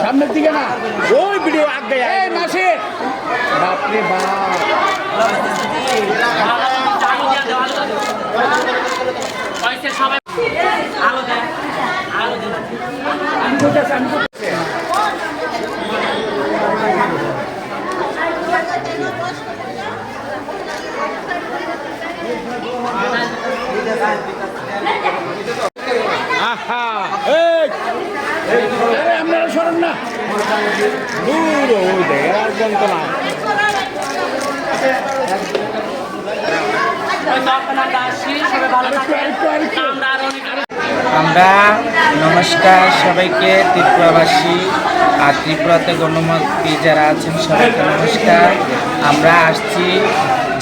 সামনের দিকে না। ওই ভিডিও আগে মাসে বাপরে বাপ পয়সা সবাই আলো দেয় আলো দেয় আমি করতেছি আমি করতেছি আহা এই এই, আপনারা সরেন না যন্ত্রণা আমরা নমস্কার সবাইকে ত্রিপুরাবাসী আর ত্রিপুরাতে গণমতী যারা আছেন সবাইকে নমস্কার। আমরা আসছি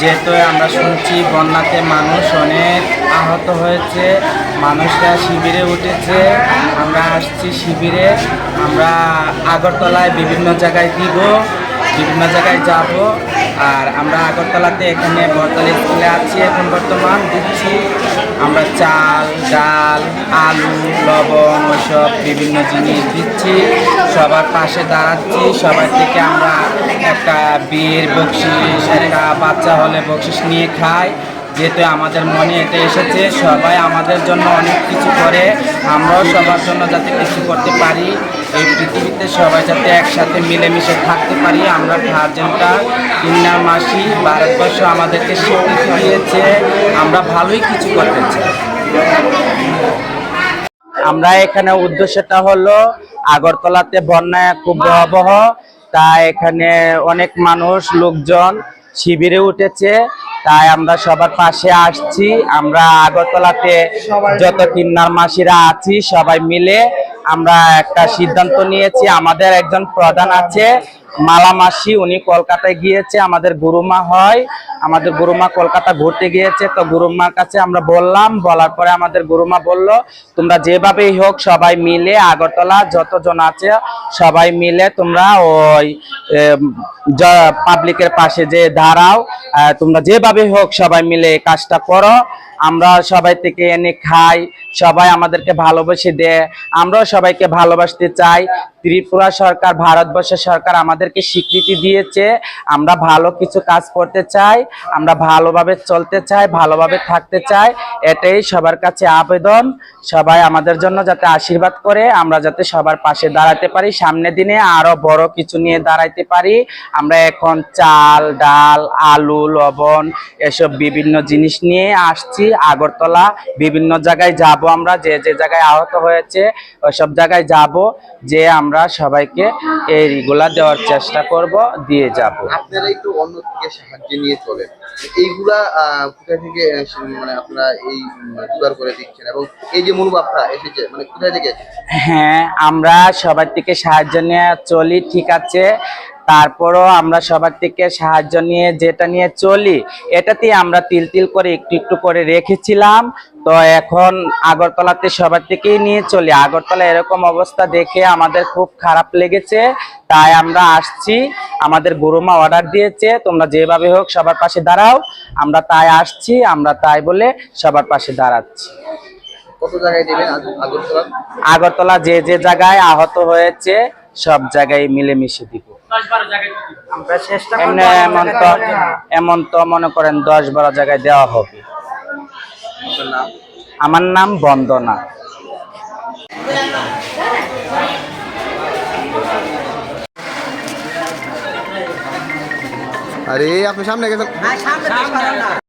যেহেতু আমরা শুনছি বন্যাতে মানুষ অনেক আহত হয়েছে, মানুষরা শিবিরে উঠেছে, আমরা আসছি শিবিরে, আমরা আগরতলায় বিভিন্ন জায়গায় দিব, বিভিন্ন জায়গায় যাব, আর আমরা আগরতলাতে এখানে বরতলা স্কুলে আছি এখন বর্তমান, দিচ্ছি। আমরা চাল, ডাল, আলু, লবণ ওসব বিভিন্ন জিনিস দিচ্ছি, সবার পাশে দাঁড়াচ্ছি, সবার থেকে আমরা একটা বীর বকশিস একটা বাচ্চা হলে বকশিস নিয়ে খাই যেহেতু আমাদের মনে এটা এসেছে, সবাই আমাদের জন্য অনেক কিছু করে। আমরাও সবার জন্য যাতে কিছু করতে পারি। এই পৃথিবীতে সবাই যাতে একসাথে মিলেমিশে থাকতে পারি, আমরা গার্জেনটা কিন্না মাসি ভারতবর্ষ আমাদেরকে স্বীকৃতি দিয়েছে। আমরা ভালোই কিছু করতে আমরা এখানে উদ্দেশ্যটা হলো আগরতলাতে বন্যায় খুব ভয়াবহ। তাই এখানে অনেক মানুষ লোকজন শিবিরে উঠেছে। তাই আমরা সবার পাশে আসছি। আমরা আগরতলাতে যত কিন্নার মাসিরা আছি সবাই মিলে আমরা একটা সিদ্ধান্ত নিয়েছি। আমাদের একজন প্রধান আছে মালা মাসি উনি কলকাতায় গিয়েছে আমাদের গুরুমা হয়। আমাদের গুরুমা কলকাতা ঘুরতে গিয়েছে তো গুরুমার কাছে আমরা বললাম বলার পরে আমাদের গুরুমা বলল তোমরা যেভাবেই হোক সবাই মিলে আগরতলা যতজন আছে সবাই মিলে তোমরা ওই পাবলিকের পাশে যে দাঁড়াও তোমরা যেভাবে হোক সবাই মিলে কাজটা করো। আমরা সবাই থেকে এনে খাই, সবাই আমাদেরকে ভালোবেসে দেয়, আমরাও সবাইকে ভালোবাসতে চাই। ত্রিপুরা সরকার ভারতবর্ষের সরকার আমাদেরকে স্বীকৃতি দিয়েছে, আমরা ভালো কিছু কাজ করতে চাই, আমরা ভালোভাবে চলতে চাই, ভালোভাবে থাকতে চাই, এটাই সবার কাছে আবেদন। সবাই আমাদের জন্য যাতে আশীর্বাদ করে, আমরা যাতে সবার পাশে দাঁড়াতে পারি সামনের দিনে আরও বড় কিছু নিয়ে দাঁড়াইতে পারি। আমরা এখন চাল, ডাল, আলু, লবণ, এসব বিভিন্ন জিনিস নিয়ে আসছি। আগরতলা বিভিন্ন জায়গায় যাব আমরা যে যে জায়গায় আহত হয়েছে ওইসব জায়গায় যাব যে আমরা সবাইকে এই এইগুলা দেওয়ার চেষ্টা করব দিয়ে যাব। আপনারা একটু অন্য থেকে সাহায্য নিয়ে চলেন। এইগুলা আহ, কোথা থেকে মানে আপনারা এই জোগাড় করে দিচ্ছেন? এবং এই যে মনোভাবটা এসেছে মানে কোথায় থেকে হ্যাঁ আমরা সবার থেকে সাহায্য নিয়ে চলি ঠিক আছে। তারপরও আমরা সবার থেকে সাহায্য নিয়ে যেটা নিয়ে চলি এটাতেই আমরা তিল তিল করে একটু একটু করে রেখেছিলাম। তো এখন আগরতলাতে সবার থেকেই নিয়ে চলি। আগরতলা এরকম অবস্থা দেখে আমাদের খুব খারাপ লেগেছে তাই আমরা আসছি। আমাদের গুরুমা অর্ডার দিয়েছে তোমরা যেভাবে হোক সবার পাশে দাঁড়াও। আমরা তাই আসছি আমরা তাই বলে সবার পাশে দাঁড়াচ্ছি। কত জায়গায় দেবেন আগরতলা? আগরতলা যে যে জায়গায় আহত হয়েছে সব জায়গায় মিলেমিশে দিব। এমনি তো এমন তো মনে করেন দশ বারো জায়গায় দেওয়া হবে। আমার নাম বন্দনা। আরে আপনি সামনে গেছেন।